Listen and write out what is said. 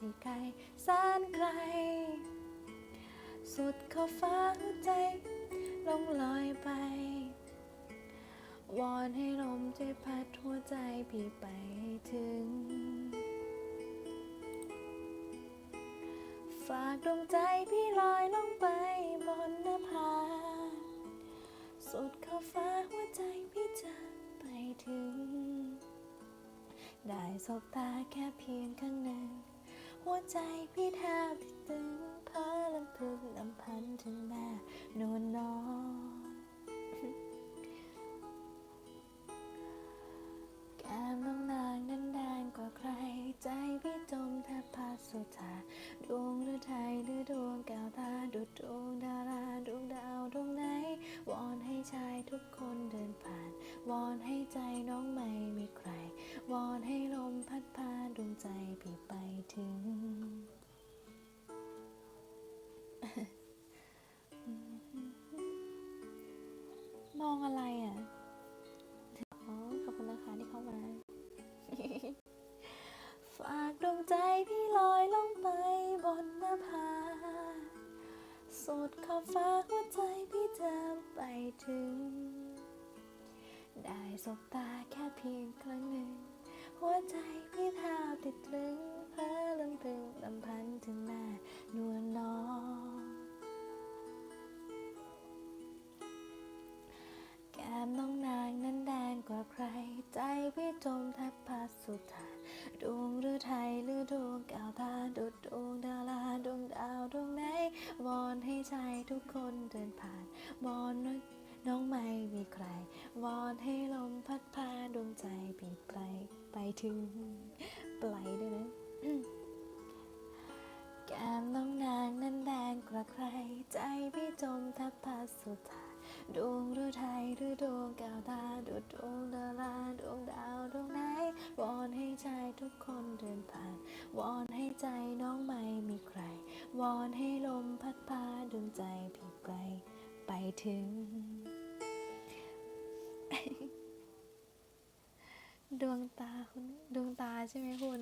ที่ไกลแสนไกล สุดขอบฟ้าหัวใจลงลอยไป วอนให้ลมช่วยพัดหัวใจพี่ไปถึง ฝากดวงใจพี่ลอยลงไปบนน้าผาสุดขอบฟ้าหัวใจพี่จะไปถึง ได้สบตาแค่เพียงข้งหนึ่ง หัวใจพี่แทบจะตึงเพ้อลำพึงลำพันถึงแม่นวลนอนแก้มน้องนางนั้นแดงกว่าใคร ใจพี่จมแทบพาสุธาดวงหรือไทยหรือดวงแก้วตาดุดดวงดาราดวงดาวดวงไหนวอนให้ชายทุกคนเดินผ่าน วอนให้ใจน้องไม่มีใคร วอนให้ลมพัดพาดวงใจพี่ากดวงใจพี่ลอยลงไปบนหน้าผาสุดขอบฟ้าหัวใจพี่จะไปถึง ได้สบตาแค่เพียงครั้งหนึ่ง หัวใจพี่แทบติดตรึงเพ้อลำพึงลำพันถึงแม่นวลน้องแก้มน้องนางนั้นแดงกว่าใคร ใจพี่จมแทบพัดสุดทานด ดุดดวงดาราดวงดาวดวงไหนวอนให้ชายทุกคนเดินผ่านวอนน้องน้องไม่มีใคร วอนให้ลมพัดพาดวงใจพี่ไปไปถึงไปด้วยนะแก้มน้องนางนั้นแดงกว่าใคร ใจพี่จมแทบพัดสุดทานดวงรือไทยหรือดวงแก้วตาดุดดวงดาราดวงดาว ทุกคนเดินผ่าน วอนให้ใจน้องไม่มีใคร วอนให้ลมพัดพาดวงใจพี่ไปไปถึง ดวงตาคุณดวงตาใช่ไหมคุณ